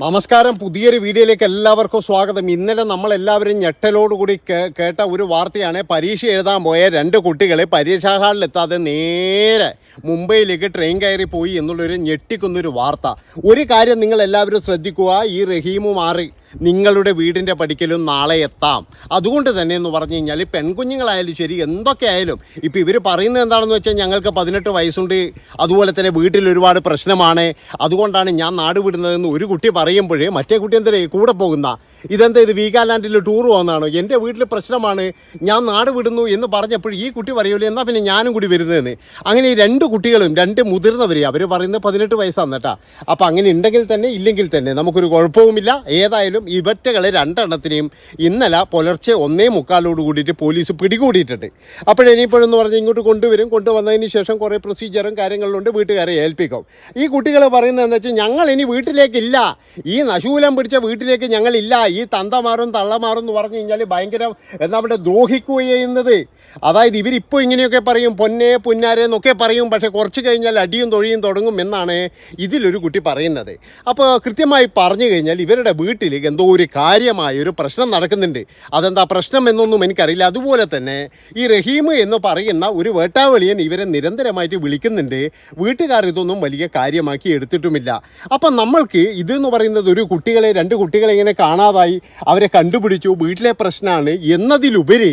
നമസ്കാരം. പുതിയൊരു വീഡിയോയിലേക്ക് എല്ലാവർക്കും സ്വാഗതം. ഇന്നലെ നമ്മൾ എല്ലാവരും ഞെട്ടലോടുകൂടി കൂടി കേട്ട ഒരു വാർത്തയാണ്. പരീക്ഷ എഴുതാൻ പോയ രണ്ട് കുട്ടികളെ പരീക്ഷാ ഹാളിലെത്താതെ നേരെ മുംബൈയിലേക്ക് ട്രെയിൻ കയറി പോയി എന്നുള്ളൊരു ഞെട്ടിക്കുന്നൊരു വാർത്ത. ഒരു കാര്യം നിങ്ങൾ എല്ലാവരും ശ്രദ്ധിക്കുക. ഈ റഹീമു മാറി നിങ്ങളുടെ വീടിന്റെ പടിക്കലും നാളെ എത്താം. അതുകൊണ്ട് തന്നെ എന്ന് പറഞ്ഞു കഴിഞ്ഞാൽ പെൺകുഞ്ഞുങ്ങളായാലും ശരി എന്തൊക്കെ ആയാലും ഇപ്പോൾ ഇവർ പറയുന്നത് എന്താണെന്ന് വെച്ചാൽ ഞങ്ങൾക്ക് പതിനെട്ട് വയസ്സുണ്ട്. അതുപോലെ തന്നെ വീട്ടിൽ ഒരുപാട് പ്രശ്നമാണ്. അതുകൊണ്ടാണ് ഞാൻ നാട് വിടുന്നതെന്ന് ഒരു കുട്ടി പറയുമ്പോഴേ മറ്റേ കുട്ടി എന്താ കൂടെ പോകുന്ന? ഇതെന്താ ഇത് വീഗാലാൻഡിൽ ടൂർ പോകുന്നതാണോ എന്റെ വീട്ടിൽ പ്രശ്നമാണ്. ഞാൻ നാട് വിടുന്നു എന്ന് പറഞ്ഞപ്പോൾ ഈ കുട്ടി പറയൂലേ എന്നാൽ പിന്നെ ഞാനും കൂടി വരുന്നതെന്ന് അങ്ങനെ ഈ രണ്ട് കുട്ടികളും രണ്ട് മുതിർന്നവരെ അവർ പറയുന്നത് പതിനെട്ട് വയസ്സാണ് കേട്ടാ. അപ്പം അങ്ങനെ ഉണ്ടെങ്കിൽ തന്നെ ഇല്ലെങ്കിൽ തന്നെ നമുക്കൊരു കുഴപ്പവുമില്ല. ഏതായാലും ഇവറ്റകളെ രണ്ടെണ്ണത്തിനെയും ഇന്നലെ പുലർച്ചെ ഒന്നേ മുക്കാലോട് കൂടിയിട്ട് പോലീസ് പിടികൂടിയിട്ടുണ്ട്. അപ്പോഴിനിയിപ്പോഴെന്ന് പറഞ്ഞ് ഇങ്ങോട്ട് കൊണ്ടുവരും. കൊണ്ടുവന്നതിന് ശേഷം കുറേ പ്രൊസീജിയറും കാര്യങ്ങളുണ്ട് വീട്ടുകാരെ ഏൽപ്പിക്കും. ഈ കുട്ടികൾ പറയുന്നത് എന്താ വെച്ചാൽ ഞങ്ങൾ ഇനി വീട്ടിലേക്കില്ല. ഈ നശൂലം പിടിച്ച വീട്ടിലേക്ക് ഞങ്ങളില്ല ഈ തന്തമാറും തള്ളമാറും എന്ന് പറഞ്ഞു കഴിഞ്ഞാൽ ഭയങ്കര പറയുക ദ്രോഹിക്കുക ചെയ്യുന്നത്. അതായത് ഇവരിപ്പോൾ ഇങ്ങനെയൊക്കെ പറയും പൊന്നേ പുന്നാരെ എന്നൊക്കെ പറയും പക്ഷേ കുറച്ച് കഴിഞ്ഞാൽ അടിയും തൊഴിയും തുടങ്ങും എന്നാണ് ഇതിലൊരു കുട്ടി പറയുന്നത്. അപ്പോൾ കൃത്യമായി പറഞ്ഞു കഴിഞ്ഞാൽ ഇവരുടെ വീട്ടിൽ എന്തോ ഒരു കാര്യമായ ഒരു പ്രശ്നം നടക്കുന്നുണ്ട്. അതെന്താ പ്രശ്നം എന്നൊന്നും എനിക്കറിയില്ല. അതുപോലെ തന്നെ ഈ റഹീം എന്ന് പറയുന്ന ഒരു വേട്ടാവലിയൻ ഇവരെ നിരന്തരമായിട്ട് വിളിക്കുന്നുണ്ട്. വീട്ടുകാർ ഇതൊന്നും വലിയ കാര്യമാക്കി എടുത്തിട്ടുമില്ല. അപ്പം നമ്മൾക്ക് ഇതെന്ന് പറയുന്നത് ഒരു കുട്ടികളെ രണ്ട് കുട്ടികളെ ഇങ്ങനെ കാണാതായി അവരെ കണ്ടുപിടിച്ചു. വീട്ടിലെ പ്രശ്നമാണ് എന്നതിലുപരി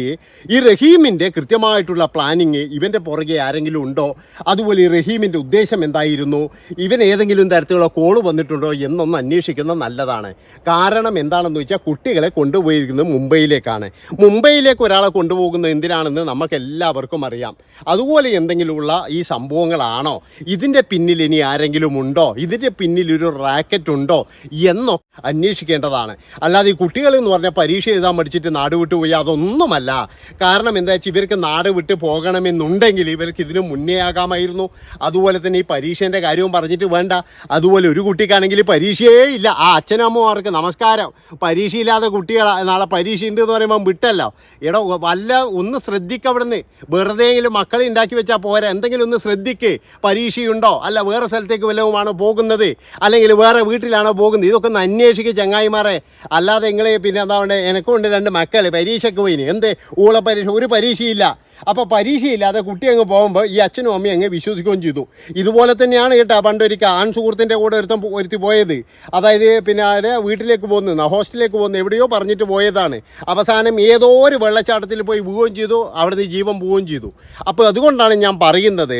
ഈ റഹീമിന്റെ കൃത്യമായിട്ടുള്ള പ്ലാനിങ് ഇവന്റെ പുറകെ ആരെങ്കിലും ഉണ്ടോ? അതുപോലെ ഈ റഹീമിന്റെ ഉദ്ദേശം എന്തായിരുന്നു? ഇവൻ ഏതെങ്കിലും തരത്തിലുള്ള കോൾ വന്നിട്ടുണ്ടോ എന്നൊന്ന് അന്വേഷിക്കുന്നത് നല്ലതാണ്. കാരണം എന്താണെന്ന് വെച്ചാൽ കുട്ടികളെ കൊണ്ടുപോയിരിക്കുന്നത് മുംബൈയിലേക്കാണ്. മുംബൈയിലേക്ക് ഒരാളെ കൊണ്ടുപോകുന്നത് എന്തിനാണെന്ന് നമുക്ക് അറിയാം. അതുപോലെ എന്തെങ്കിലുമുള്ള ഈ സംഭവങ്ങളാണോ? ഇതിന്റെ പിന്നിൽ ഇനി ആരെങ്കിലും ഉണ്ടോ? ഇതിന്റെ പിന്നിൽ ഒരു റാക്കറ്റ് ഉണ്ടോ? എന്നോ അന്വേഷിക്കേണ്ടതാണ്. അല്ലാതെ ഈ കുട്ടികൾ എന്ന് പറഞ്ഞാൽ പരീക്ഷ എഴുതാൻ പഠിച്ചിട്ട് നാട് വിട്ടു പോയി അതൊന്നുമല്ല. കാരണം എന്താ വെച്ചാൽ ഇവർക്ക് നാട് വിട്ട് പോകണമെന്നുണ്ടെങ്കിൽ ഇവർക്ക് ഇതിനു മുന്നേ ആകാമായിരുന്നു. അതുപോലെ തന്നെ ഈ പരീക്ഷേന്റെ കാര്യവും പറഞ്ഞിട്ട് വേണ്ട. അതുപോലെ ഒരു കുട്ടിക്കാണെങ്കിൽ പരീക്ഷയേ ഇല്ല. ആ അച്ഛനമ്മമാർക്ക് നമസ്കാരം. പരീക്ഷയില്ലാത്ത കുട്ടികൾ നാളെ പരീക്ഷ ഉണ്ട് എന്ന് പറയുമ്പോൾ വിട്ടല്ലോ. എടോ വല്ല ഒന്ന് ശ്രദ്ധിക്കുക അവിടുന്ന്. വെറുതെയെങ്കിലും മക്കളെ ഉണ്ടാക്കി വെച്ചാൽ പോരാ. എന്തെങ്കിലും ഒന്ന് ശ്രദ്ധിക്ക്. പരീക്ഷയുണ്ടോ? അല്ല വേറെ സ്ഥലത്തേക്ക് വല്ലതുമാണോ പോകുന്നത്? അല്ലെങ്കിൽ വേറെ വീട്ടിലാണോ പോകുന്നത്? ഇതൊക്കെ ഒന്ന് അന്വേഷിക്കുക ചങ്ങായിമാരെ. അല്ലാതെ നിങ്ങൾ പിന്നെ എന്താ പറയുക എനക്കുണ്ട് രണ്ട് മക്കൾ പരീക്ഷയ്ക്ക് പോയിന്. എന്ത്? ഊള പരീക്ഷ ഒരു പരീക്ഷയില്ല അപ്പോൾ പരീക്ഷയില്ലാതെ കുട്ടി അങ്ങ് പോകുമ്പോൾ ഈ അച്ഛനും അമ്മയും അങ്ങ് വിശ്വസിക്കുകയും ചെയ്തു. ഇതുപോലെ തന്നെയാണ് കേട്ടോ പണ്ടൊരിക്കൽ ആൺ സുഹൃത്തിന്റെ കൂടെ ഒരുത്തം ഒരുത്തി പോയത്. അതായത് പിന്നെ ആരെ വീട്ടിലേക്ക് പോകുന്ന ഹോസ്റ്റലിലേക്ക് പോകുന്ന എവിടെയോ പറഞ്ഞിട്ട് പോയതാണ്. അവസാനം ഏതോ ഒരു വെള്ളച്ചാട്ടത്തിൽ പോയി പോവുകയും ചെയ്തു അവിടുന്ന് ജീവൻ പോവുകയും ചെയ്തു. അപ്പോൾ അതുകൊണ്ടാണ് ഞാൻ പറയുന്നത്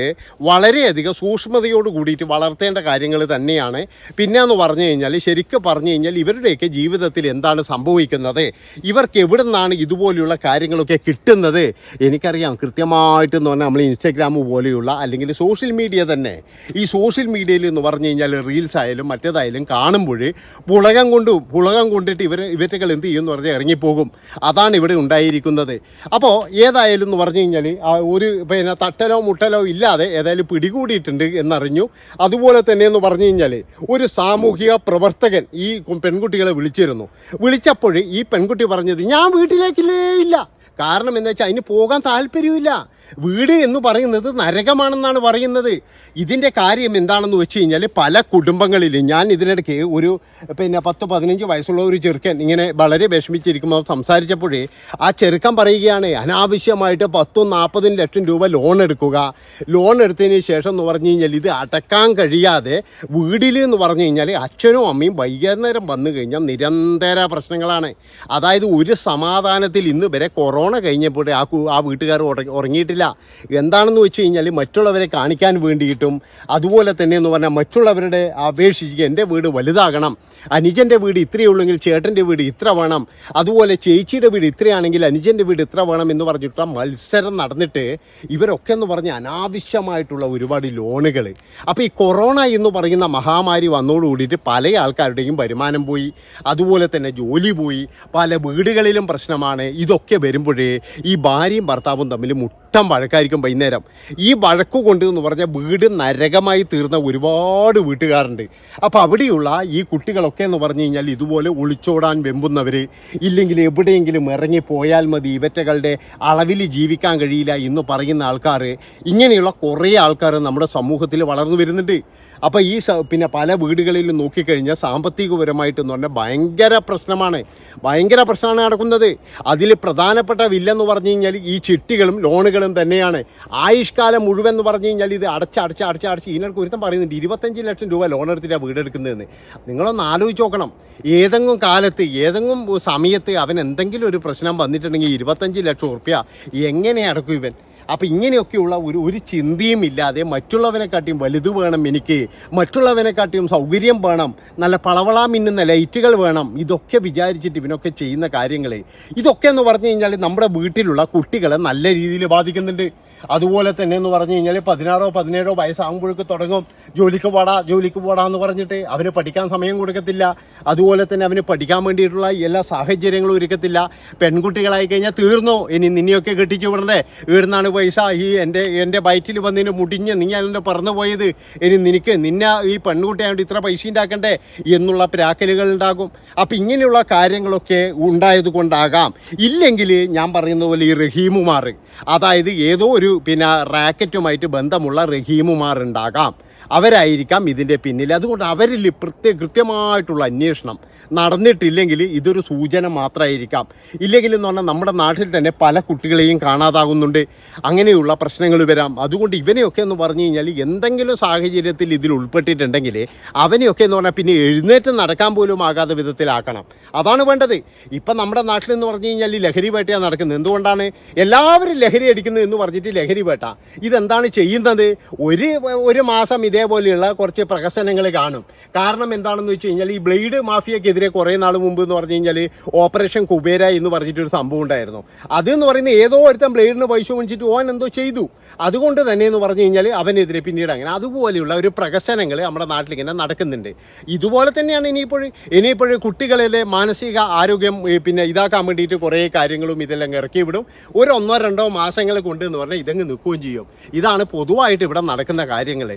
വളരെയധികം സൂക്ഷ്മതയോട് കൂടിയിട്ട് വളർത്തേണ്ട കാര്യങ്ങൾ തന്നെയാണ്. പിന്നെ എന്ന് പറഞ്ഞു കഴിഞ്ഞാൽ ശരിക്കും പറഞ്ഞു കഴിഞ്ഞാൽ ഇവരുടെയൊക്കെ ജീവിതത്തിൽ എന്താണ് സംഭവിക്കുന്നത്? ഇവർക്ക് എവിടെ നിന്നാണ് ഇതുപോലെയുള്ള കാര്യങ്ങളൊക്കെ കിട്ടുന്നത്? എനിക്കറിയാം. കൃത്യമായിട്ട് എന്ന് പറഞ്ഞാൽ നമ്മൾ ഇൻസ്റ്റാഗ്രാം പോലെയുള്ള അല്ലെങ്കിൽ സോഷ്യൽ മീഡിയ തന്നെ. ഈ സോഷ്യൽ മീഡിയയിൽ എന്ന് പറഞ്ഞു കഴിഞ്ഞാൽ റീൽസ് ആയാലും മറ്റേതായാലും കാണുമ്പോൾ പുളകം കൊണ്ട് പുളകം കൊണ്ടിട്ട് ഇവർ ഇവറ്റകൾ എന്ത് ചെയ്യും എന്ന് പറഞ്ഞാൽ ഇറങ്ങിപ്പോകും. അതാണ് ഇവിടെ ഉണ്ടായിരിക്കുന്നത്. അപ്പോൾ ഏതായാലും എന്ന് പറഞ്ഞു കഴിഞ്ഞാൽ ഒരു പിന്നെ തട്ടലോ മുട്ടലോ ഇല്ലാതെ ഏതായാലും പിടികൂടിയിട്ടുണ്ട് എന്നറിഞ്ഞു. അതുപോലെ തന്നെ എന്ന് പറഞ്ഞു കഴിഞ്ഞാൽ ഒരു സാമൂഹിക പ്രവർത്തകൻ ഈ പെൺകുട്ടികളെ വിളിച്ചിരുന്നു. വിളിച്ചപ്പോൾ ഈ പെൺകുട്ടി പറഞ്ഞത് ഞാൻ വീട്ടിലേക്കില്ലേ ഇല്ല. കാരണം എന്താ വെച്ചാൽ അതിന് പോകാൻ താല്പര്യമില്ല വീട് എന്ന് പറയുന്നത് നരകമാണെന്നാണ് പറയുന്നത്. ഇതിന്റെ കാര്യം എന്താണെന്ന് വെച്ച് കഴിഞ്ഞാൽ പല കുടുംബങ്ങളിൽ ഞാൻ ഇതിനിടയ്ക്ക് ഒരു പിന്നെ പത്ത് പതിനഞ്ച് വയസ്സുള്ള ഒരു ചെറുക്കൻ ഇങ്ങനെ വളരെ വിഷമിച്ചിരിക്കുമ്പോൾ സംസാരിച്ചപ്പോഴേ ആ ചെറുക്കൻ പറയുകയാണ് അനാവശ്യമായിട്ട് പത്തും നാൽപ്പതും ലക്ഷം രൂപ ലോൺ എടുക്കുക. ലോൺ എടുത്തതിന് ശേഷം എന്ന് പറഞ്ഞു കഴിഞ്ഞാൽ ഇത് അടക്കാൻ കഴിയാതെ വീടിൽ എന്ന് പറഞ്ഞു കഴിഞ്ഞാൽ അച്ഛനും അമ്മയും വൈകുന്നേരം വന്നു കഴിഞ്ഞാൽ നിരന്തര പ്രശ്നങ്ങളാണ്. അതായത് ഒരു സമാധാനത്തിൽ ഇന്ന് വരെ കൊറോണ കഴിഞ്ഞപ്പോഴേ ആ ആ വീട്ടുകാർ ഉറ- ഉറങ്ങിയിട്ടില്ല എന്താണെന്ന് വെച്ച് കഴിഞ്ഞാൽ മറ്റുള്ളവരെ കാണിക്കാൻ വേണ്ടിയിട്ടും അതുപോലെ തന്നെ എന്ന് പറഞ്ഞാൽ മറ്റുള്ളവരുടെ അപേക്ഷിച്ച് എന്റെ വീട് വലുതാകണം. അനുജന്റെ വീട് ഇത്രയേ ഉള്ളെങ്കിൽ ചേട്ടന്റെ വീട് ഇത്ര വേണം. അതുപോലെ ചേച്ചിയുടെ വീട് ഇത്രയാണെങ്കിൽ അനുജന്റെ വീട് ഇത്ര വേണം എന്ന് പറഞ്ഞിട്ട് മത്സരം നടന്നിട്ട് ഇവരൊക്കെ എന്ന് പറഞ്ഞ് അനാവശ്യമായിട്ടുള്ള ഒരുപാട് ലോണുകൾ അപ്പോൾ ഈ കൊറോണ എന്ന് പറയുന്ന മഹാമാരി വന്നോട് കൂടിയിട്ട് പല ആൾക്കാരുടെയും വരുമാനം പോയി. അതുപോലെ തന്നെ ജോലി പോയി. പല വീടുകളിലും പ്രശ്നമാണ്. ഇതൊക്കെ വരുമ്പോഴേ ഈ ഭാര്യയും ഭർത്താവും തമ്മിൽ മുട്ടം വഴക്കായിരിക്കും വൈകുന്നേരം. ഈ വഴക്കു കൊണ്ട് എന്ന് പറഞ്ഞാൽ വീട് നരകമായി തീർന്ന ഒരുപാട് വീട്ടുകാരുണ്ട്. അപ്പോൾ അവിടെയുള്ള ഈ കുട്ടികളൊക്കെ എന്ന് പറഞ്ഞു കഴിഞ്ഞാൽ ഇതുപോലെ ഒളിച്ചോടാൻ വെമ്പുന്നവർ ഇല്ലെങ്കിൽ എവിടെയെങ്കിലും ഇറങ്ങി പോയാൽ മതി ഇവറ്റകളുടെ അളവിൽ ജീവിക്കാൻ കഴിയില്ല എന്ന് പറയുന്ന ആൾക്കാർ ഇങ്ങനെയുള്ള കുറേ ആൾക്കാർ നമ്മുടെ സമൂഹത്തിൽ വളർന്നു വരുന്നുണ്ട്. അപ്പോൾ ഈ പിന്നെ പല വീടുകളിലും നോക്കിക്കഴിഞ്ഞാൽ സാമ്പത്തികപരമായിട്ടെന്ന് പറഞ്ഞാൽ ഭയങ്കര പ്രശ്നമാണ്. ഭയങ്കര പ്രശ്നമാണ് നടക്കുന്നത്. അതിൽ പ്രധാനപ്പെട്ട വില്ലെന്ന് പറഞ്ഞു കഴിഞ്ഞാൽ ഈ ചിട്ടികളും ലോണുകളും തന്നെയാണ്. ആയുഷ്കാലം മുഴുവൻ എന്ന് പറഞ്ഞു കഴിഞ്ഞാൽ ഇത് അടച്ച് അടച്ച് അടച്ച് അടച്ച് ഇതിനൊക്കെ ഒരുത്തം പറയുന്നുണ്ട് ഇരുപത്തഞ്ച് ലക്ഷം രൂപ ലോൺ എടുത്തിട്ടാണ് വീട് എടുക്കുന്നതെന്ന്. നിങ്ങളൊന്ന് ആലോചിച്ച് നോക്കണം. ഏതെങ്കിലും കാലത്ത് ഏതെങ്കിലും സമയത്ത് അവൻ എന്തെങ്കിലും ഒരു പ്രശ്നം വന്നിട്ടുണ്ടെങ്കിൽ ഇരുപത്തഞ്ച് ലക്ഷം ഉറുപ്പ്യ എങ്ങനെ അടക്കും ഇവൻ? അപ്പം ഇങ്ങനെയൊക്കെയുള്ള ഒരു ഒരു ചിന്തയും ഇല്ലാതെ മറ്റുള്ളവനെക്കാട്ടിയും വലുത് വേണം എനിക്ക് മറ്റുള്ളവനെക്കാട്ടിയും സൗകര്യം വേണം നല്ല പളവളാ മിന്നുന്ന ലൈറ്റുകൾ വേണം ഇതൊക്കെ വിചാരിച്ചിട്ട് ഇവനൊക്കെ ചെയ്യുന്ന കാര്യങ്ങൾ ഇതൊക്കെ എന്ന് പറഞ്ഞു കഴിഞ്ഞാൽ നമ്മുടെ വീട്ടിലുള്ള കുട്ടികളെ നല്ല രീതിയിൽ ബാധിക്കുന്നുണ്ട്. അതുപോലെ തന്നെ എന്ന് പറഞ്ഞു കഴിഞ്ഞാൽ പതിനാറോ പതിനേഴോ വയസ്സാകുമ്പോഴേക്ക് തുടങ്ങും. ജോലിക്ക് പോടാ ജോലിക്ക് പോടാ എന്ന് പറഞ്ഞിട്ട് അവന് പഠിക്കാൻ സമയം കൊടുക്കത്തില്ല. അതുപോലെ തന്നെ അവന് പഠിക്കാൻ വേണ്ടിയിട്ടുള്ള എല്ലാ സാഹചര്യങ്ങളും ഒരുക്കത്തില്ല. പെൺകുട്ടികളായി കഴിഞ്ഞാൽ തീർന്നോ? ഇനി നിന്നെയൊക്കെ കെട്ടിച്ചു വിടണ്ടേ? ഈർന്നാണ് പൈസ. ഈ എന്റെ എന്റെ ബൈറ്റിൽ വന്നതിന് മുടിഞ്ഞ് നീ അതിന്റെ പറന്നു പോയത്. ഇനി നിനക്ക് നിന്നെ ഈ പെൺകുട്ടിയായിട്ട് ഇത്ര പൈസ ഉണ്ടാക്കണ്ടേ? എന്നുള്ള പ്രാക്കലുകൾ ഉണ്ടാകും. അപ്പം ഇങ്ങനെയുള്ള കാര്യങ്ങളൊക്കെ ഉണ്ടായത് കൊണ്ടാകാം. ഇല്ലെങ്കിൽ ഞാൻ പറയുന്ന പോലെ ഈ റഹീമുമാർ അതായത് ഏതോ ഒരു പിന്നെ റാക്കറ്റുമായിട്ട് ബന്ധമുള്ള റഹീമുമാർ ഉണ്ടാകാം. അവരായിരിക്കാം ഇതിന്റെ പിന്നിൽ. അതുകൊണ്ട് അവരിൽ പ്രത്യേക കൃത്യമായിട്ടുള്ള അന്വേഷണം നടന്നിട്ടില്ലെങ്കിൽ ഇതൊരു സൂചന മാത്രമായിരിക്കാം ഇല്ലെങ്കിൽ എന്ന് പറഞ്ഞാൽ നമ്മുടെ നാട്ടിൽ തന്നെ പല കുട്ടികളെയും കാണാതാകുന്നുണ്ട്. അങ്ങനെയുള്ള പ്രശ്നങ്ങൾ വരാം. അതുകൊണ്ട് ഇവനെയൊക്കെ എന്ന് പറഞ്ഞു കഴിഞ്ഞാൽ എന്തെങ്കിലും സാഹചര്യത്തിൽ ഇതിൽ ഉൾപ്പെട്ടിട്ടുണ്ടെങ്കിൽ അവനെയൊക്കെ എന്ന് പറഞ്ഞാൽ പിന്നെ എഴുന്നേറ്റ് നടക്കാൻ പോലും ആകാത്ത വിധത്തിലാക്കണം. അതാണ് വേണ്ടത്. ഇപ്പം നമ്മുടെ നാട്ടിൽ എന്ന് പറഞ്ഞു കഴിഞ്ഞാൽ ലഹരി വേട്ടയാണ് നടക്കുന്നത്. എന്തുകൊണ്ടാണ്? എല്ലാവരും ലഹരി അടിക്കുന്നത് എന്ന് പറഞ്ഞിട്ട് ലഹരി വേട്ട ഇതെന്താണ് ചെയ്യുന്നത്? ഒരു ഒരു മാസം ഇതേപോലെയുള്ള കുറച്ച് പ്രഹസനങ്ങൾ കാണും. കാരണം എന്താണെന്ന് വെച്ച് കഴിഞ്ഞാൽ ഈ ബ്ലേഡ് മാഫിയക്കെതിരെ കുറേ നാൾ മുമ്പ് എന്ന് പറഞ്ഞു കഴിഞ്ഞാൽ ഓപ്പറേഷൻ കുബേര എന്ന് പറഞ്ഞിട്ടൊരു സംഭവം ഉണ്ടായിരുന്നു. അത് എന്ന് പറയുന്നത് ഏതോ ഒരുത്തൻ ബ്ലേഡിന് പൈസ മേടിച്ചിട്ട് ഓൻ എന്തോ ചെയ്തു. അതുകൊണ്ട് തന്നെ എന്ന് പറഞ്ഞു കഴിഞ്ഞാൽ അവനെതിരെ പിന്നീട് അങ്ങനെ അതുപോലെയുള്ള ഒരു പ്രഹസനങ്ങൾ നമ്മുടെ നാട്ടിൽ ഇങ്ങനെ നടക്കുന്നുണ്ട്. ഇതുപോലെ തന്നെയാണ് ഇനിയിപ്പോഴും ഇനിയിപ്പോഴും കുട്ടികളിലെ മാനസിക ആരോഗ്യം പിന്നെ ഇതാക്കാൻ വേണ്ടിയിട്ട് കുറേ കാര്യങ്ങളും ഇതെല്ലാം ഇറക്കി വിടും. ഒരു ഒന്നോ രണ്ടോ മാസങ്ങൾ കൊണ്ട് എന്ന് പറഞ്ഞാൽ ഇതങ്ങ് നിൽക്കുകയും ചെയ്യും. ഇതാണ് പൊതുവായിട്ട് ഇവിടെ നടക്കുന്ന കാര്യങ്ങൾ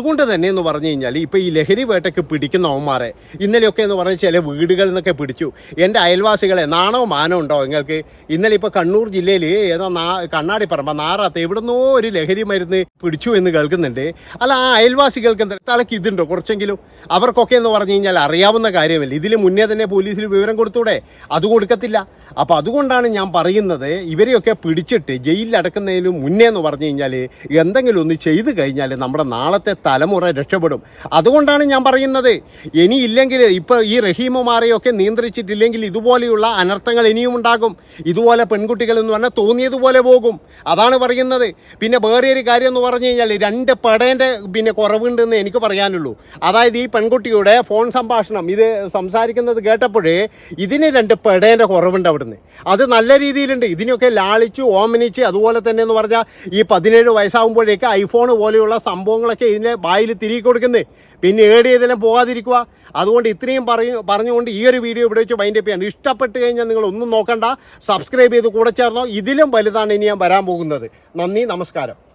അതുകൊണ്ട് തന്നെ എന്ന് പറഞ്ഞു കഴിഞ്ഞാൽ ഇപ്പോൾ ഈ ലഹരി വേട്ടയ്ക്ക് പിടിക്കുന്ന അവന്മാരെ ഇന്നലെയൊക്കെ എന്ന് പറഞ്ഞാൽ ചില വീടുകളിൽ നിന്നൊക്കെ പിടിച്ചു. എന്റെ അയൽവാസികളെ നാണോ മാനോ ഉണ്ടോ നിങ്ങൾക്ക്? ഇന്നലെ ഇപ്പോൾ കണ്ണൂർ ജില്ലയിൽ ഏതോ നാ കണ്ണാടിപ്പറമ്പ നാറാത്ത് എവിടുന്നോ ഒരു ലഹരി മരുന്ന് പിടിച്ചു എന്ന് കേൾക്കുന്നുണ്ട്. അല്ല ആ അയൽവാസികൾക്ക് എന്താ തലക്ക് ഇതുണ്ടോ കുറച്ചെങ്കിലും? അവർക്കൊക്കെ എന്ന് പറഞ്ഞു കഴിഞ്ഞാൽ അറിയാവുന്ന കാര്യമല്ല? ഇതിൽ മുന്നേ തന്നെ പോലീസിൽ വിവരം കൊടുത്തൂടെ? അത് കൊടുക്കത്തില്ല. അപ്പോൾ അതുകൊണ്ടാണ് ഞാൻ പറയുന്നത് ഇവരെയൊക്കെ പിടിച്ചിട്ട് ജയിലിൽ അടക്കുന്നതിന് മുന്നേ എന്ന് പറഞ്ഞു കഴിഞ്ഞാൽ എന്തെങ്കിലും ഒന്ന് ചെയ്തു കഴിഞ്ഞാൽ നമ്മുടെ നാളത്തെ തലമുറ രക്ഷപ്പെടും. അതുകൊണ്ടാണ് ഞാൻ പറയുന്നത്. ഇനി ഇല്ലെങ്കിൽ ഇപ്പോൾ ഈ റഹീമുമാരെയൊക്കെ നിയന്ത്രിച്ചിട്ടില്ലെങ്കിൽ ഇതുപോലെയുള്ള അനർത്ഥങ്ങൾ ഇനിയും ഉണ്ടാകും. ഇതുപോലെ പെൺകുട്ടികൾ എന്ന് പറഞ്ഞാൽ തോന്നിയതുപോലെ പോകും. അതാണ് പറയുന്നത്. പിന്നെ വേറെ ഒരു കാര്യം എന്ന് പറഞ്ഞു കഴിഞ്ഞാൽ രണ്ട് പടേന്റെ പിന്നെ കുറവുണ്ടെന്ന് എനിക്ക് പറയാനുള്ളൂ. അതായത് ഈ പെൺകുട്ടിയുടെ ഫോൺ സംഭാഷണം ഇത് സംസാരിക്കുന്നത് കേട്ടപ്പോഴേ ഇതിന് രണ്ട് പടേന്റെ കുറവുണ്ട് അവിടുന്ന് അത് നല്ല രീതിയിലുണ്ട്. ഇതിനൊക്കെ ലാളിച്ച് ഓമനിച്ച് അതുപോലെ തന്നെ എന്ന് പറഞ്ഞാൽ ഈ പതിനേഴ് വയസ്സാകുമ്പോഴേക്ക് ഐഫോൺ പോലെയുള്ള സംഭവങ്ങളൊക്കെ ഇതിന്റെ വായിൽ തിരികെ കൊടുക്കുന്നത് പിന്നെ ഏടിയതെല്ലാം പോകാതിരിക്കുക. അതുകൊണ്ട് ഇത്രയും പറയും പറഞ്ഞുകൊണ്ട് ഈ ഒരു വീഡിയോ ഇവിടെ വെച്ച് മൈൻഡ് ചെയ്യാണ്. ഇഷ്ടപ്പെട്ട് കഴിഞ്ഞാൽ നിങ്ങൾ ഒന്നും നോക്കണ്ട. സബ്സ്ക്രൈബ് ചെയ്ത് കൂടെ ചേർന്നോ. ഇതിലും വലുതാണ് ഇനി ഞാൻ വരാൻ പോകുന്നത്. നന്ദി നമസ്കാരം.